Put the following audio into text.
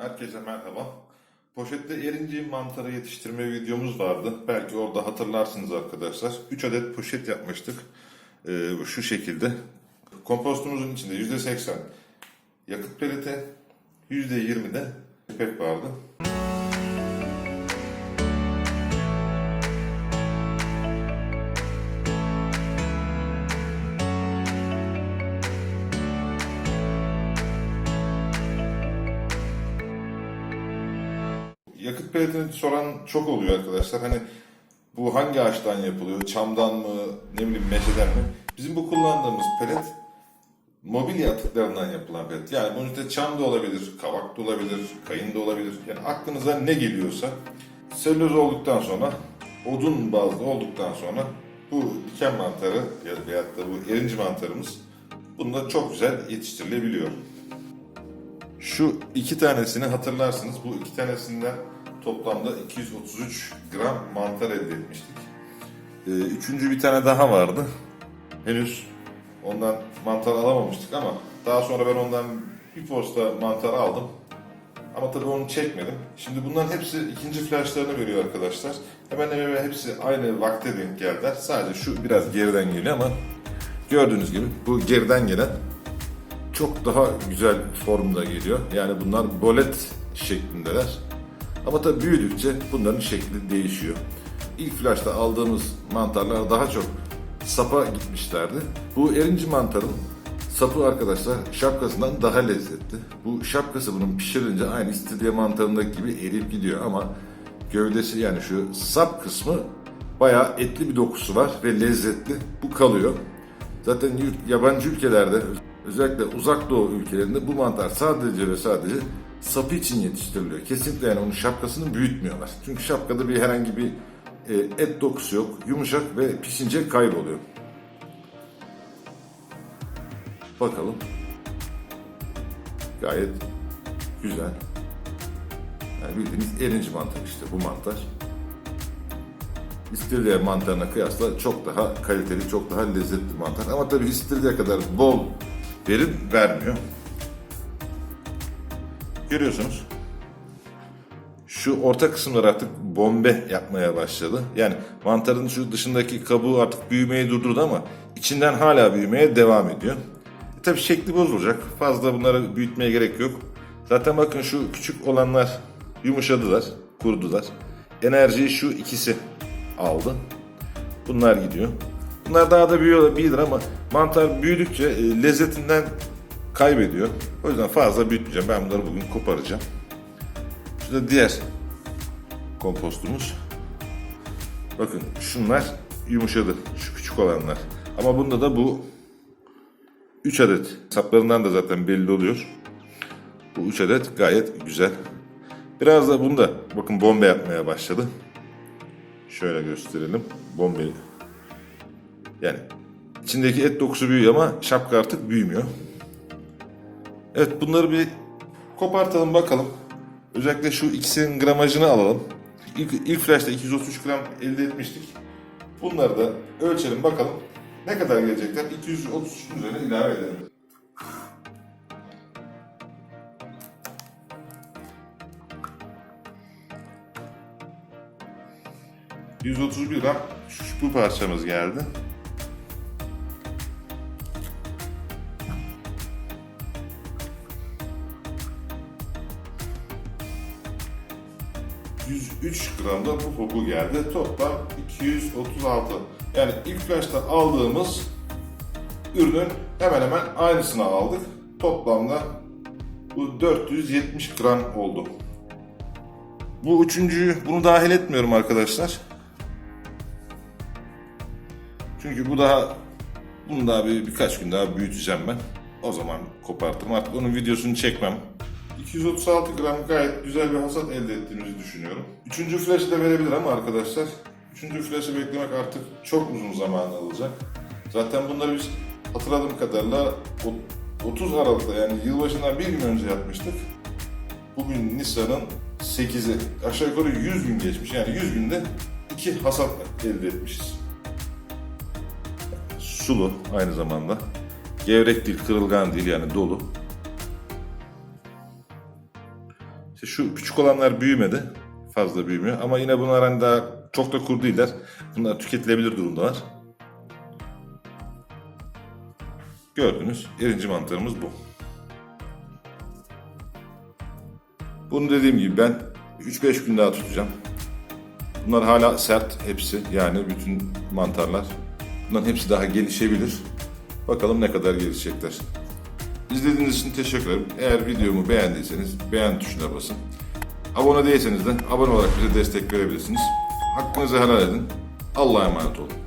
Herkese merhaba. Poşette erinci mantarı yetiştirme videomuz vardı. Belki orada hatırlarsınız arkadaşlar. 3 adet poşet yapmıştık. Ee, şu şekilde. Kompostumuzun içinde %80 yakıt pelete, %20 de ipek vardı. Yakıt peletini soran çok oluyor arkadaşlar. Hani bu hangi ağaçtan yapılıyor? Çamdan mı? Ne bileyim meşeden mi? Bizim bu kullandığımız pelet mobilya atıklarından yapılan pelet. Yani bunun işte çam da olabilir, kavak da olabilir, kayın da olabilir. Yani aklınıza ne geliyorsa selüloz olduktan sonra, odun bazlı olduktan sonra bu diken mantarı ya- da bu erinci mantarımız bunda çok güzel yetiştirilebiliyor. Şu iki tanesini hatırlarsınız. Bu iki tanesinden toplamda 233 gram mantar elde etmiştik. Ee, üçüncü bir tane daha vardı. Henüz ondan mantar alamamıştık ama daha sonra ben ondan bir posta mantar aldım. Ama tabii onu çekmedim. Şimdi bunların hepsi ikinci flashlarını veriyor arkadaşlar. Hemen hemen hepsi aynı vakte denk geldiler. Sadece şu biraz geriden geliyor ama gördüğünüz gibi bu geriden gelen çok daha güzel formda geliyor. Yani bunlar bolet şeklindeler. Ama tabii büyüdükçe bunların şekli değişiyor. İlk flashta aldığımız mantarlar daha çok sapa gitmişlerdi. Bu erinci mantarın sapı arkadaşlar şapkasından daha lezzetli. Bu şapkası bunun pişirince aynı istiridye mantarındaki gibi eriyip gidiyor ama gövdesi yani şu sap kısmı bayağı etli bir dokusu var ve lezzetli. Bu kalıyor. Zaten yabancı ülkelerde özellikle uzak doğu ülkelerinde bu mantar sadece ve sadece sapı için yetiştiriliyor. Kesinlikle yani onun şapkasını büyütmüyorlar. Çünkü şapkada bir herhangi bir e, et dokusu yok. Yumuşak ve pişince kayboluyor. Bakalım. Gayet güzel. Yani bildiğiniz erinci mantar işte bu mantar. İstiridye mantarına kıyasla çok daha kaliteli, çok daha lezzetli mantar. Ama tabii istiridye kadar bol verim vermiyor. Görüyorsunuz. Şu orta kısımlar artık bombe yapmaya başladı. Yani mantarın şu dışındaki kabuğu artık büyümeyi durdurdu ama içinden hala büyümeye devam ediyor. E tabii şekli bozulacak. Fazla bunları büyütmeye gerek yok. Zaten bakın şu küçük olanlar yumuşadılar, kurudular. Enerjiyi şu ikisi aldı. Bunlar gidiyor. Bunlar daha da büyüyor, büyüdür ama mantar büyüdükçe e, lezzetinden kaybediyor. O yüzden fazla büyütmeyeceğim. Ben bunları bugün koparacağım. Şurada diğer kompostumuz. Bakın şunlar yumuşadı. Şu küçük olanlar. Ama bunda da bu 3 adet. Saplarından da zaten belli oluyor. Bu 3 adet gayet güzel. Biraz da bunda bakın bombe yapmaya başladı. Şöyle gösterelim. Bombeyi. Yani içindeki et dokusu büyüyor ama şapka artık büyümüyor. Evet bunları bir kopartalım bakalım. Özellikle şu ikisinin gramajını alalım. İlk, ilk flashta 233 gram elde etmiştik. Bunları da ölçelim bakalım. Ne kadar gelecekler? 233 üzerine ilave edelim. ...131 gram şu, bu parçamız geldi. ...103 gram da bu koku geldi. Toplam 236. Yani ilk flashta aldığımız ürünün hemen hemen aynısını aldık. Toplamda bu 470 gram oldu. Bu üçüncüyü bunu dahil etmiyorum arkadaşlar. Çünkü bu daha bunu daha bir, birkaç gün daha büyüteceğim ben. O zaman kopartırım. Artık onun videosunu çekmem. 236 gram gayet güzel bir hasat elde ettiğimizi düşünüyorum. Üçüncü flash'ı da verebilir ama arkadaşlar. Üçüncü flash'ı beklemek artık çok uzun zaman alacak. Zaten bunları biz hatırladığım kadarıyla o- 30 Aralık'ta yani yılbaşından bir gün önce yapmıştık. Bugün Nisan'ın 8'i. Aşağı yukarı 100 gün geçmiş. Yani 100 günde iki hasat elde etmişiz. Sulu aynı zamanda. Gevrek değil, kırılgan değil yani dolu. Şu küçük olanlar büyümedi. Fazla büyümüyor. Ama yine bunlar hani daha çok da kuru değiller. Bunlar tüketilebilir durumdalar. Gördünüz. Erinci mantarımız bu. Bunu dediğim gibi ben 3-5 gün daha tutacağım. Bunlar hala sert hepsi. Yani bütün mantarlar. Bunların hepsi daha gelişebilir. Bakalım ne kadar gelişecekler. İzlediğiniz için teşekkür ederim. Eğer videomu beğendiyseniz beğen tuşuna basın. Abone değilseniz de abone olarak bize destek verebilirsiniz. Hakkınızı helal edin. Allah'a emanet olun.